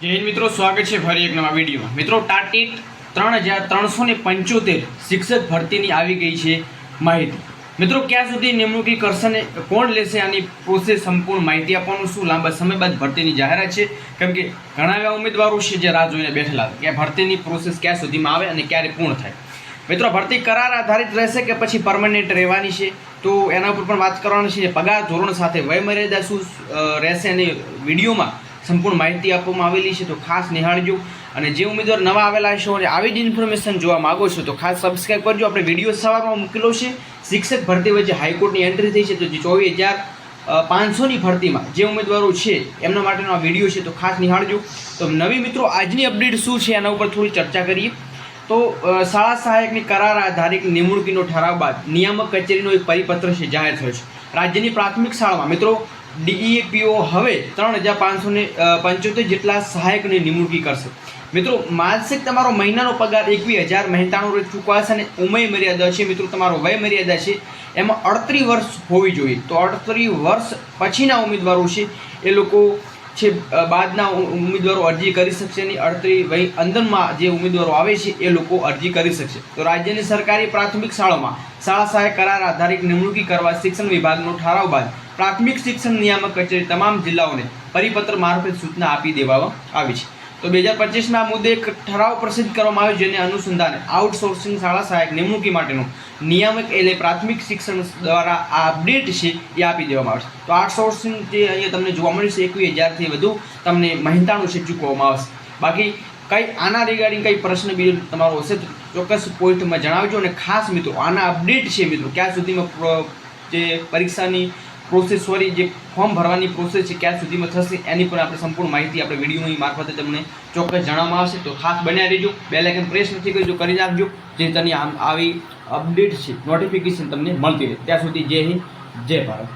હિન્દ મિત્રો, સ્વાગત છે ફરી એક નવા વિડીયોમાં મિત્રો, ટાટીટ ત્રણ હજાર ત્રણસો ને પંચોતેર શિક્ષક ભરતીની આવી ગઈ છે માહિતી. મિત્રો, ક્યાં સુધી નિમણૂકી કરશે ને કોણ લેશે આની પ્રોસેસ સંપૂર્ણ માહિતી આપવાનું, શું લાંબા સમય બાદ ભરતીની જાહેરાત છે? કેમ કે ઘણા એવા ઉમેદવારો છે જે રાહ જોઈને બેઠેલા કે ભરતીની પ્રોસેસ ક્યાં સુધીમાં આવે અને ક્યારે પૂર્ણ થાય. મિત્રો, ભરતી કરાર આધારિત રહેશે કે પછી પરમનન્ટ રહેવાની છે? તો એના ઉપર પણ વાત કરવાની છે. પગાર ધોરણ સાથે વયમર્યાદા શું રહેશે અને વિડીયોમાં સંપૂર્ણ માહિતી આપવામાં આવેલી છે, તો ખાસ નિહાળજો. અને જે ઉમેદવાર નવા આવેલા છો અને આવી જ ઇન્ફોર્મેશન જોવા માગો છો, તો ખાસ સબસ્ક્રાઈબ કરજો. આપણે વીડિયો સવારમાં મૂકેલો છે. શિક્ષક ભરતી વચ્ચે હાઈકોર્ટની એન્ટ્રી થઈ છે, તો જે ચોવીસ હજાર પાંચસોની ભરતીમાં જે ઉમેદવારો છે, એમના માટેનો આ વીડિયો છે, તો ખાસ નિહાળજો. તો નવી મિત્રો, આજની અપડેટ શું છે, એના ઉપર થોડી ચર્ચા કરીએ. તો શાળા સહાયકની કરાર આધારિત નિમણૂકીનો ઠરાવ બાદ નિયામક કચેરીનો એક પરિપત્ર છે, જાહેર થયો છે. રાજ્યની પ્રાથમિક શાળામાં મિત્રો ડીઈપીઓ હવે ત્રણ હજાર પાંચસો ને પંચોતેર જેટલા સહાયકની નિમણૂકી કરશે. મિત્રો, માસિક તમારો મહિનાનો પગાર એકવીસ હજાર મહેતાણું રોજ ચૂકવાશે અને ઉમય મર્યાદા છે. મિત્રો, તમારો વય મર્યાદા છે. એમાં અડત્રીસ વર્ષ હોવી જોઈએ. તો અડત્રીસ વર્ષ પછીના ઉમેદવારો છે. એ લોકો છે બાદના ઉમેદવારો અરજી કરી શકશે નહીં અડત્રીસ વય અંદરમાં જે ઉમેદવારો આવે છે, એ લોકો અરજી કરી શકશે. તો રાજ્યની સરકારી પ્રાથમિક શાળામાં શાળા સહાય કરાર આધારિત નિમણૂકી કરવા શિક્ષણ વિભાગનો ઠરાવ બાદ પ્રાથમિક શિક્ષણ નિયામક કચેરી તમામ જિલ્લાઓને પરિપત્ર મારફત સૂચના આપી દેવામાં આવી છે. તો બે હજાર પચીસના મુદ્દે એક ઠરાવ પ્રસિદ્ધ કરવામાં આવ્યો જેને અનુસંધાને આઉટસોર્સિંગ શાળા સહાયક નિમણૂકી માટેનું નિયામક એટલે પ્રાથમિક શિક્ષણ દ્વારા આ અપડેટ છે એ આપી દેવામાં આવશે તો આઉટસોર્સિંગ જે અહીંયા તમને જોવા મળશે એકવીસ હજારથી વધુ તમને મહેનતાણું છે ચૂકવવામાં આવશે. બાકી કંઈ આના રિગાર્ડિંગ કંઈ પ્રશ્ન બીજો તમારો હશે તો ચોક્કસ પોઈન્ટમાં જણાવજો અને ખાસ મિત્રો, આના અપડેટ છે મિત્રો, ક્યાં સુધીમાં જે પરીક્ષાની પ્રોસેસ સોરી જે ફોર્મ ભરવાની પ્રોસેસ છે, ક્યાં સુધીમાં થશે, એની પણ આપણે સંપૂર્ણ માહિતી આપણે વિડીયોની મારફતે તમને ચોક્કસ જણાવવામાં આવશે. તો ખાસ બન્યા રહેજો બે લાઇકન પ્રેસ નથી કરજો કરી નાખજો, જે તની આમ આવી અપડેટ છે નોટિફિકેશન તમને મળતી રહે. ત્યાં સુધી જય હિન્દ, જય ભારત.